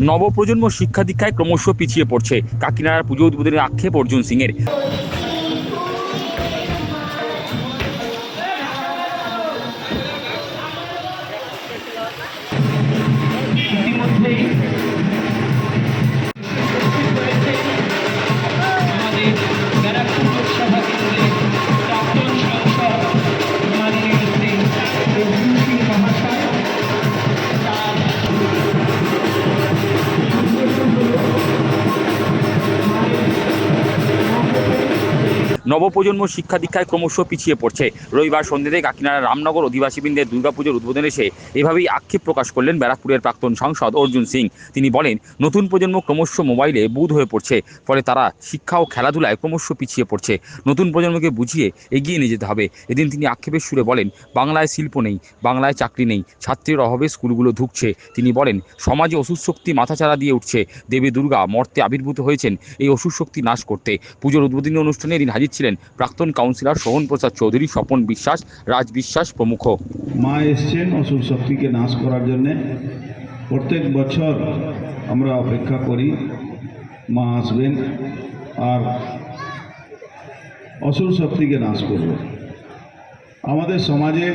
নবপ্রজন্ম শিক্ষা দীক্ষায় ক্রমশ পিছিয়ে পড়ছে। কাকিনাড়ার পুজো উদ্বোধনের আক্ষেপ অর্জুন সিংয়ের। ইতিমধ্যেই আমাদের নবপ্রজন্ম শিক্ষা দীক্ষায় ক্রমশ পিছিয়ে পড়ছে। রবিবার সন্ধ্যেতে কাকিনাড়া রামনগর অধিবাসীবৃন্দের দুর্গাপুজোর উদ্বোধন এসে এভাবেই আক্ষেপ প্রকাশ করলেন ব্যারাকপুরের প্রাক্তন সাংসদ অর্জুন সিং। তিনি বলেন, নতুন প্রজন্ম ক্রমশ মোবাইলে বুধ হয়ে পড়ছে, ফলে তারা শিক্ষা ও খেলাধুলায় ক্রমশ পিছিয়ে পড়ছে। নতুন প্রজন্মকে বুঝিয়ে এগিয়ে নিয়ে যেতে হবে। এদিন তিনি আক্ষেপের সুরে বলেন, বাংলায় শিল্প নেই, বাংলায় চাকরি নেই, ছাত্রের অভাবে স্কুলগুলো ধুকছে। তিনি বলেন, সমাজে অসুর শক্তি মাথাচাড়া দিয়ে উঠছে। দেবী দুর্গা মর্তে আবির্ভূত হয়েছেন এই অসুর শক্তি নাশ করতে। পুজোর উদ্বোধনী অনুষ্ঠানে এদিন হাজির ছিলেন প্রাক্তন কাউন্সিলর সোহন প্রসাদ চৌধুরী, স্বপন বিশ্বাস, রাজ বিশ্বাস প্রমুখ। মা এসছেন অসুর শক্তিকে নাশ করার জন্যে। প্রত্যেক বছর আমরা অপেক্ষা করি, মা আসবেন আর অসুর শক্তিকে নাশ করবে। আমাদের সমাজে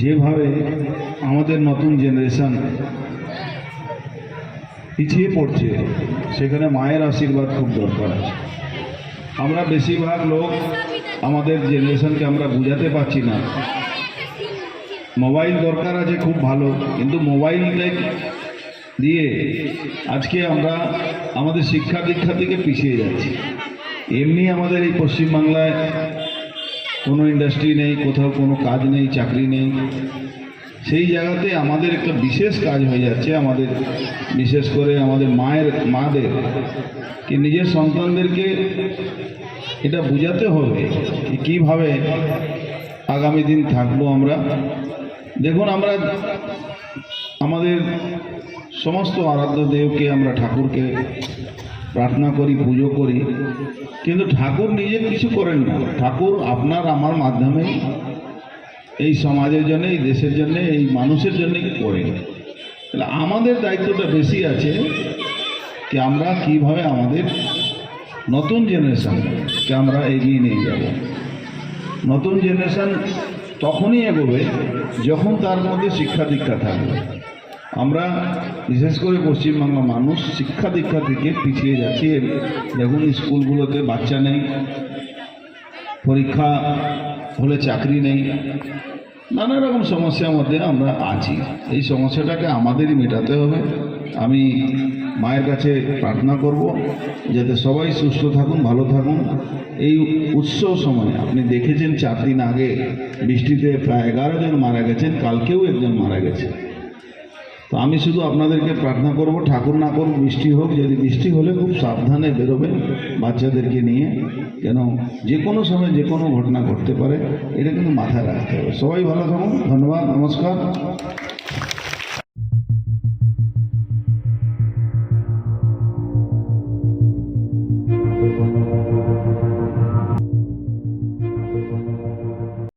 যেভাবে আমাদের নতুন জেনারেশন পিছিয়ে পড়ছে, সেখানে মায়ের আশীর্বাদ খুব দরকার আছে। আমরা বেশিরভাগ লোক আমাদের জেনারেশনকে আমরা বুঝাতে পারছি না। মোবাইল দরকার আছে খুব ভালো, কিন্তু মোবাইলটা দিয়ে আজকে আমরা আমাদের শিক্ষা দীক্ষা থেকে পিছিয়ে যাচ্ছি। এমনি আমাদের এই পশ্চিমবাংলায় কোনো ইন্ডাস্ট্রি নেই, কোথাও কোনো কাজ নেই, চাকরি নেই। সেই জায়গাতে আমাদের একটা বিশেষ কাজ হয়ে যাচ্ছে, আমাদের বিশেষ করে আমাদের মায়ের, মাদের, কি নিজের সন্তানদেরকে এটা বোঝাতে হবে কীভাবে আগামী দিন থাকব আমরা। দেখুন, আমরা আমাদের সমস্ত আরাধ্য দেবকে, আমরা ঠাকুরকে প্রার্থনা করি, পুজো করি, কিন্তু ঠাকুর নিজে কিছু করেন না। ঠাকুর আপনার আমার মাধ্যমে এই সমাজের জন্য, এই দেশের জন্য, এই মানুষের জন্য করেন তাহলে আমাদের দায়িত্বটা বেশি আছে কি আমরা কীভাবে আমাদের নতুন জেনারেশনকে আমরা এগিয়ে নিয়ে যাব। নতুন জেনারেশন তখনই এগোবে যখন তার মধ্যে শিক্ষা দীক্ষা থাকবে। আমরা বিশেষ করে পশ্চিমবাংলা মানুষ শিক্ষা দীক্ষা থেকে পিছিয়ে যাচ্ছি। দেখুন, স্কুলগুলোতে বাচ্চা নেই পরীক্ষা হলে চাকরি নেই। নানা রকম সমস্যার মধ্যে আমরা আছি। এই সমস্যাটাকে আমাদেরই মেটাতে হবে। আমি মায়ের কাছে প্রার্থনা করব যাতে সবাই সুস্থ থাকুন, ভালো থাকুন। এই উৎসব সময় আপনি দেখেছেন, চার দিন আগে বৃষ্টিতে প্রায় এগারো জন মারা গেছেন, কালকেও একজন মারা গেছে। তো আমি শুধু আপনাদেরকে প্রার্থনা করব, ঠাকুর না করব বৃষ্টি হোক, যদি বৃষ্টি হলে খুব সাবধানে বেরোবেন বাচ্চাদেরকে নিয়ে কেন যে কোনো সময় যে কোনো ঘটনা ঘটতে পারে, এটা কিন্তু মাথায় রাখতে হবে। সবাই ভালো থাকুন, ধন্যবাদ, নমস্কার।